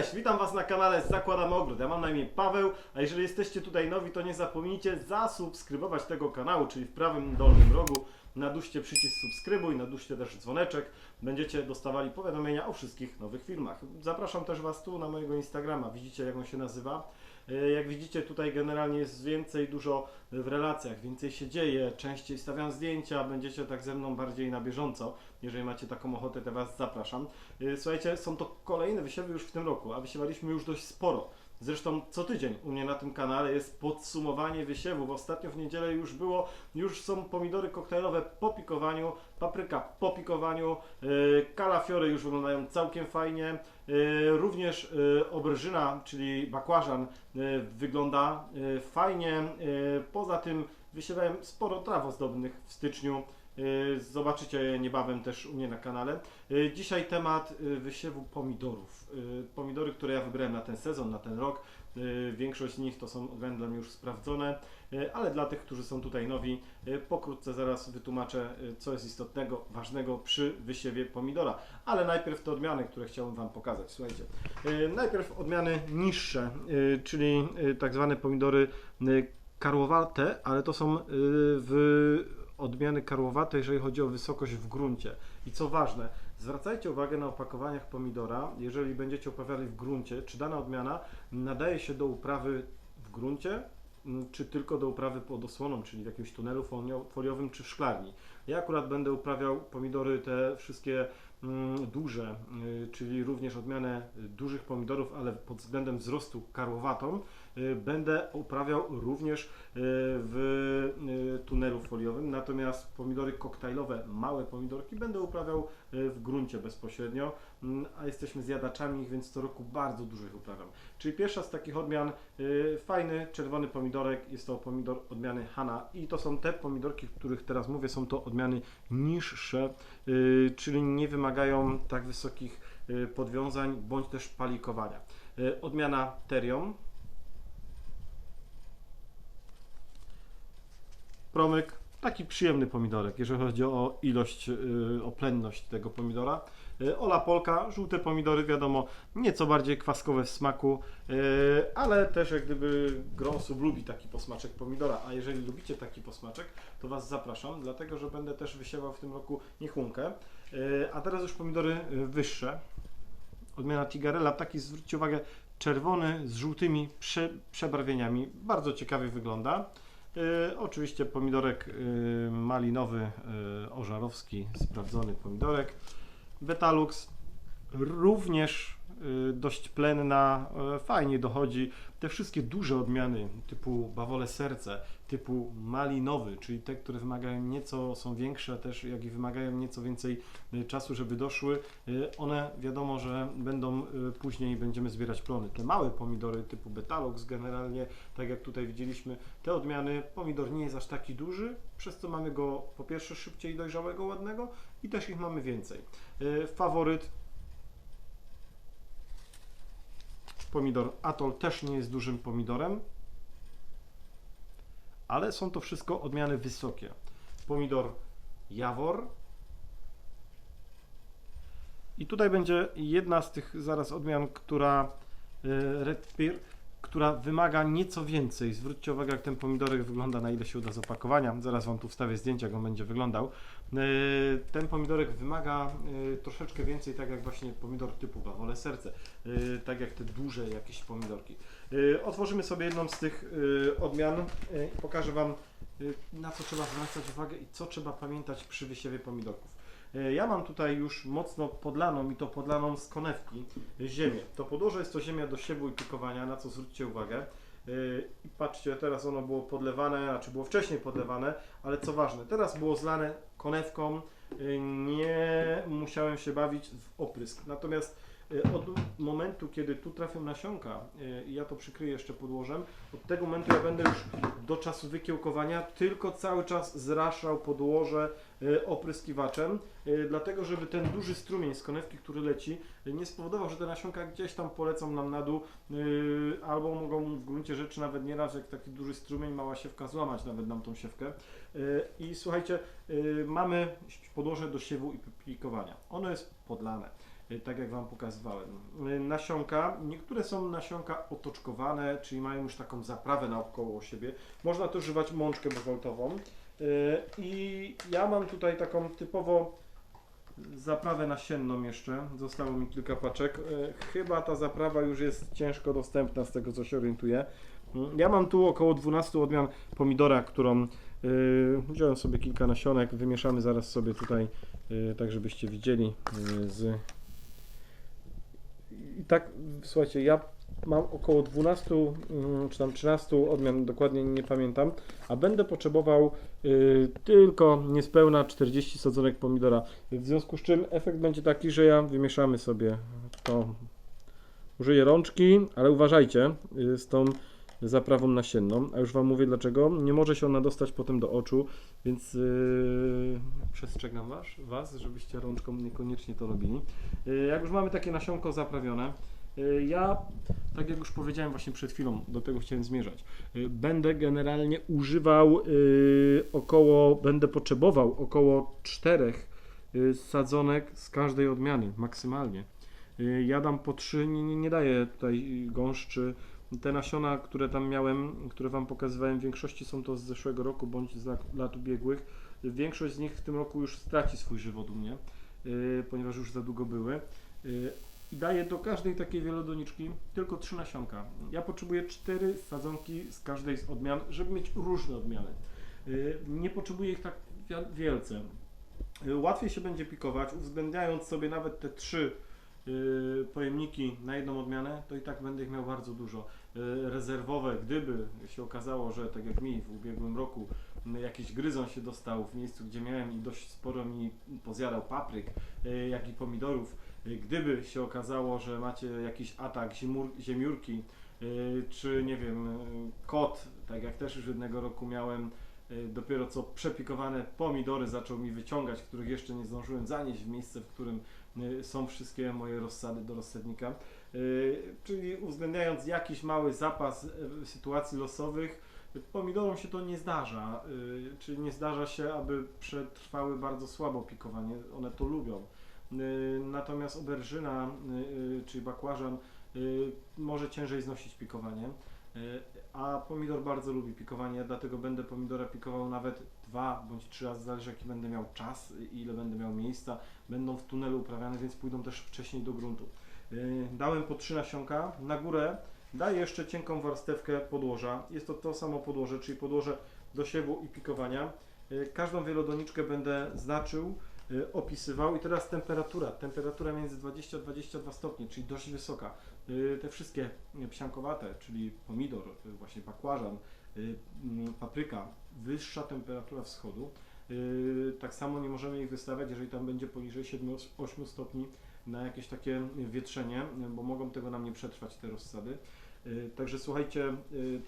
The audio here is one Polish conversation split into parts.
Cześć, witam Was na kanale Zakładamy Ogród. Ja mam na imię Paweł, a jeżeli jesteście tutaj nowi, to nie zapomnijcie zasubskrybować tego kanału, czyli w prawym dolnym rogu naduście przycisk subskrybuj, naduście też dzwoneczek. Będziecie dostawali powiadomienia o wszystkich nowych filmach. Zapraszam też Was tu na mojego Instagrama. Widzicie jak on się nazywa? E, Jak widzicie tutaj generalnie jest więcej dużo w relacjach, więcej się dzieje, częściej stawiam zdjęcia, będziecie tak ze mną bardziej na bieżąco. Jeżeli macie taką ochotę, to Was zapraszam. E, Słuchajcie, są to kolejne wysiewy już w tym roku, a wysiewaliśmy już dość sporo. Zresztą co tydzień u mnie na tym kanale jest podsumowanie wysiewów. Ostatnio w niedzielę już było, już są pomidory koktajlowe po pikowaniu, papryka po pikowaniu, yy, kalafiory już wyglądają całkiem fajnie. Yy, również yy, obrżyna, czyli bakłażan yy, wygląda yy, fajnie. Yy, Poza tym wysiewałem sporo traw ozdobnych w styczniu. Yy, Zobaczycie niebawem też u mnie na kanale. Yy, Dzisiaj temat yy, wysiewu pomidorów. Pomidory, które ja wybrałem na ten sezon, na ten rok. Większość z nich to są względem już sprawdzone, ale dla tych, którzy są tutaj nowi, pokrótce zaraz wytłumaczę, co jest istotnego, ważnego przy wysiewie pomidora. Ale najpierw te odmiany, które chciałbym Wam pokazać. Słuchajcie, najpierw odmiany niższe, czyli tak zwane pomidory karłowate, ale to są w odmiany karłowate, jeżeli chodzi o wysokość w gruncie. I co ważne, zwracajcie uwagę na opakowaniach pomidora, jeżeli będziecie uprawiali w gruncie, czy dana odmiana nadaje się do uprawy w gruncie, m, czy tylko do uprawy pod osłoną, czyli w jakimś tunelu folio- foliowym, czy w szklarni. Ja akurat będę uprawiał pomidory te wszystkie mm, duże, y, czyli również odmianę dużych pomidorów, ale pod względem wzrostu karłowatą, y, będę uprawiał również y, w tunelu foliowym, natomiast pomidory koktajlowe, małe pomidorki będę uprawiał w gruncie bezpośrednio, mm, a jesteśmy zjadaczami ich, więc co roku bardzo dużo ich uprawiam. Czyli pierwsza z takich odmian, y, fajny czerwony pomidorek, jest to pomidor odmiany Hana i to są te pomidorki, o których teraz mówię, są to odmiany niższe, y, czyli nie wymagają tak wysokich y, podwiązań bądź też palikowania. Y, Odmiana Terion, promyk, taki przyjemny pomidorek, jeżeli chodzi o ilość, yy, o plenność tego pomidora. Yy, Ola Polka, żółte pomidory, wiadomo, nieco bardziej kwaskowe w smaku, yy, ale też jak gdyby gro osób lubi taki posmaczek pomidora, a jeżeli lubicie taki posmaczek, to Was zapraszam, dlatego że będę też wysiewał w tym roku niechłunkę. Yy, A teraz już pomidory wyższe, odmiana Tigarella, taki zwróćcie uwagę, czerwony z żółtymi prze, przebarwieniami, bardzo ciekawie wygląda. E, oczywiście pomidorek e, malinowy, e, ożarowski, sprawdzony pomidorek. Betalux również e, dość plenna, e, fajnie dochodzi. Te wszystkie duże odmiany typu bawole serce, typu malinowy, czyli te, które wymagają nieco, są większe też, jak i wymagają nieco więcej e, czasu, żeby doszły, one wiadomo, że będą później, będziemy zbierać plony. Te małe pomidory typu Betalux generalnie, tak jak tutaj widzieliśmy, te odmiany, pomidor nie jest aż taki duży, przez co mamy go po pierwsze szybciej dojrzałego, ładnego i też ich mamy więcej. Faworyt pomidor Atol też nie jest dużym pomidorem, ale są to wszystko odmiany wysokie. Pomidor Jawor. I tutaj będzie jedna z tych zaraz odmian, która y, Red Pear, która wymaga nieco więcej. Zwróćcie uwagę, jak ten pomidorek wygląda, na ile się uda z opakowania. Zaraz Wam tu wstawię zdjęcie, jak on będzie wyglądał. Y, Ten pomidorek wymaga y, troszeczkę więcej, tak jak właśnie pomidor typu bawole serce, y, tak jak te duże jakieś pomidorki. Otworzymy sobie jedną z tych odmian i pokażę Wam, na co trzeba zwracać uwagę i co trzeba pamiętać przy wysiewie pomidorków. Y, Ja mam tutaj już mocno podlaną i to podlaną z konewki y, ziemię. To podłoże jest to ziemia do siewu i pikowania, na co zwróćcie uwagę. Y, I patrzcie, teraz ono było podlewane, znaczy było wcześniej podlewane, ale co ważne, teraz było zlane konewką, nie musiałem się bawić w oprysk. Natomiast od momentu, kiedy tu trafią nasionka y, i ja to przykryję jeszcze podłożem, od tego momentu ja będę już do czasu wykiełkowania tylko cały czas zraszał podłoże y, opryskiwaczem, y, dlatego żeby ten duży strumień z konewki, który leci, y, nie spowodował, że te nasionka gdzieś tam polecą nam na dół, y, albo mogą w gruncie rzeczy nawet nieraz, jak taki duży strumień, mała siewka złamać nawet nam tą siewkę. Y, I słuchajcie, y, mamy podłoże do siewu i pikowania. Ono jest podlane. Y, tak jak Wam pokazywałem. Y, Nasionka, niektóre są nasionka otoczkowane, czyli mają już taką zaprawę naokoło siebie. Można też używać mączkę basaltową. Y, I ja mam tutaj taką typowo zaprawę nasienną jeszcze. Zostało mi kilka paczek. Chyba ta zaprawa już jest ciężko dostępna z tego co się orientuję. Mm, Ja mam tu około 12 odmian pomidora, którą yy, wziąłem sobie kilka nasionek, wymieszamy zaraz sobie tutaj, yy, tak żebyście widzieli yy, z... I tak, słuchajcie, ja mam około 12 mm, czy tam 13 odmian, dokładnie nie pamiętam, a będę potrzebował yy, tylko niespełna 40 sadzonek pomidora. W związku z czym efekt będzie taki, że ja wymieszamy sobie to. Użyję rączki, ale uważajcie yy, z tą zaprawą nasienną, a już Wam mówię dlaczego. Nie może się ona dostać potem do oczu, więc yy, przestrzegam was, was, żebyście rączką niekoniecznie to robili. Yy, jak już mamy takie nasionko zaprawione, yy, ja, tak jak już powiedziałem właśnie przed chwilą, do tego chciałem zmierzać, yy, będę generalnie używał yy, około, będę potrzebował około czterech yy, sadzonek z każdej odmiany, maksymalnie. Yy, Ja dam po trzy, nie, nie, nie daję tutaj gąszczy, te nasiona, które tam miałem, które Wam pokazywałem, w większości są to z zeszłego roku bądź z lat, lat ubiegłych. Większość z nich w tym roku już straci swój żywot u mnie, yy, ponieważ już za długo były. Yy, I daję do każdej takiej wielodoniczki tylko trzy nasionka. Ja potrzebuję cztery sadzonki z każdej z odmian, żeby mieć różne odmiany. Yy, nie potrzebuję ich tak wielce. Yy, Łatwiej się będzie pikować, uwzględniając sobie nawet te trzy pojemniki na jedną odmianę, to i tak będę ich miał bardzo dużo. Yy, rezerwowe, gdyby się okazało, że tak jak mi w ubiegłym roku m, jakiś gryzon się dostał w miejscu, gdzie miałem i dość sporo mi pozjadał papryk, yy, jak i pomidorów, gdyby się okazało, że macie jakiś atak ziemur, ziemiórki, yy, czy nie wiem, kot, tak jak też już jednego roku miałem, dopiero co przepikowane pomidory zaczął mi wyciągać, których jeszcze nie zdążyłem zanieść w miejsce, w którym y, są wszystkie moje rozsady do rozsadnika. Y, Czyli uwzględniając jakiś mały zapas sytuacji losowych, pomidorom się to nie zdarza. Czyli nie zdarza się, aby przetrwały bardzo słabo pikowanie. One to lubią. Natomiast oberżyna, czyli bakłażan, może ciężej znosić pikowanie. Y, A pomidor bardzo lubi pikowanie, dlatego będę pomidora pikował nawet dwa bądź trzy razy, zależy jaki będę miał czas, y, ile będę miał miejsca. Będą w tunelu uprawiane, więc pójdą też wcześniej do gruntu. Y, Dałem po trzy nasionka. Na górę daję jeszcze cienką warstewkę podłoża. Jest to to samo podłoże, czyli podłoże do siewu i pikowania. Y, Każdą wielodoniczkę będę znaczył, opisywał i teraz temperatura. Temperatura między 20 a 22 stopnie, czyli dość wysoka. Y, Te wszystkie psiankowate, czyli pomidor, y, właśnie bakłażan, y, mm, papryka, wyższa temperatura wschodu. Tak samo nie możemy ich wystawiać, jeżeli tam będzie poniżej 7-8 stopni na jakieś takie wietrzenie, bo mogą tego nam nie przetrwać te rozsady. Także słuchajcie,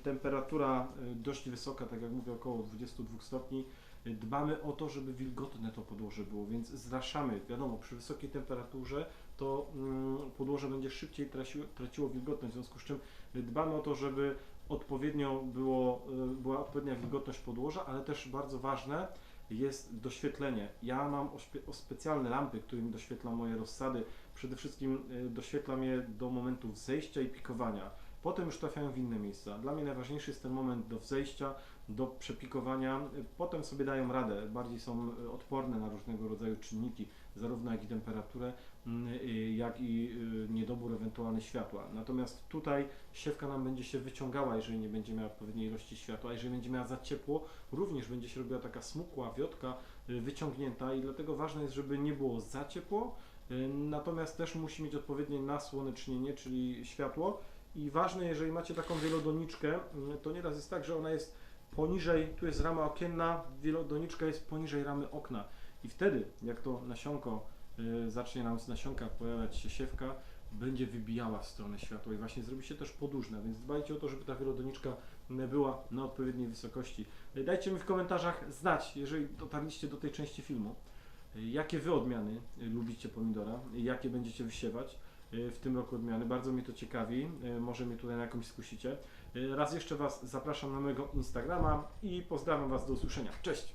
temperatura dość wysoka, tak jak mówię, około 22 stopni. Dbamy o to, żeby wilgotne to podłoże było, więc zraszamy. Wiadomo, przy wysokiej temperaturze to mm, podłoże będzie szybciej traciło, wilgotność, w związku z czym dbamy o to, żeby odpowiednio było, y, była odpowiednia wilgotność podłoża, ale też bardzo ważne jest doświetlenie. Ja mam specjalne lampy, którymi doświetlam moje rozsady. Przede wszystkim y, doświetlam je do momentu wzejścia i pikowania. Potem już trafiają w inne miejsca. Dla mnie najważniejszy jest ten moment do wzejścia, do przepikowania. Potem sobie dają radę, bardziej są odporne na różnego rodzaju czynniki, zarówno jak i temperaturę, mm, jak i y, niedobór ewentualny światła. Natomiast tutaj siewka nam będzie się wyciągała, jeżeli nie będzie miała odpowiedniej ilości światła, jeżeli będzie miała za ciepło, również będzie się robiła taka smukła wiotka y, wyciągnięta i dlatego ważne jest, żeby nie było za ciepło, y, natomiast też musi mieć odpowiednie nasłonecznienie, czyli światło i ważne, jeżeli macie taką wielodoniczkę, y, to nieraz jest tak, że ona jest poniżej, tu jest rama okienna, wielodoniczka jest poniżej ramy okna. I wtedy, jak to nasionko y, zacznie nam z nasionka pojawiać się siewka, będzie wybijała w stronę światła. I właśnie zrobi się też podłużna, więc dbajcie o to, żeby ta wielodoniczka y, była na odpowiedniej wysokości. Y, Dajcie mi w komentarzach znać, jeżeli dotarliście do tej części filmu, y, jakie wy odmiany y, lubicie pomidora, jakie będziecie wysiewać w tym roku odmiany. Bardzo mnie to ciekawi, y, może mnie tutaj na jakąś skusicie. Y, Raz jeszcze Was zapraszam na mojego Instagrama i pozdrawiam Was do usłyszenia. Cześć!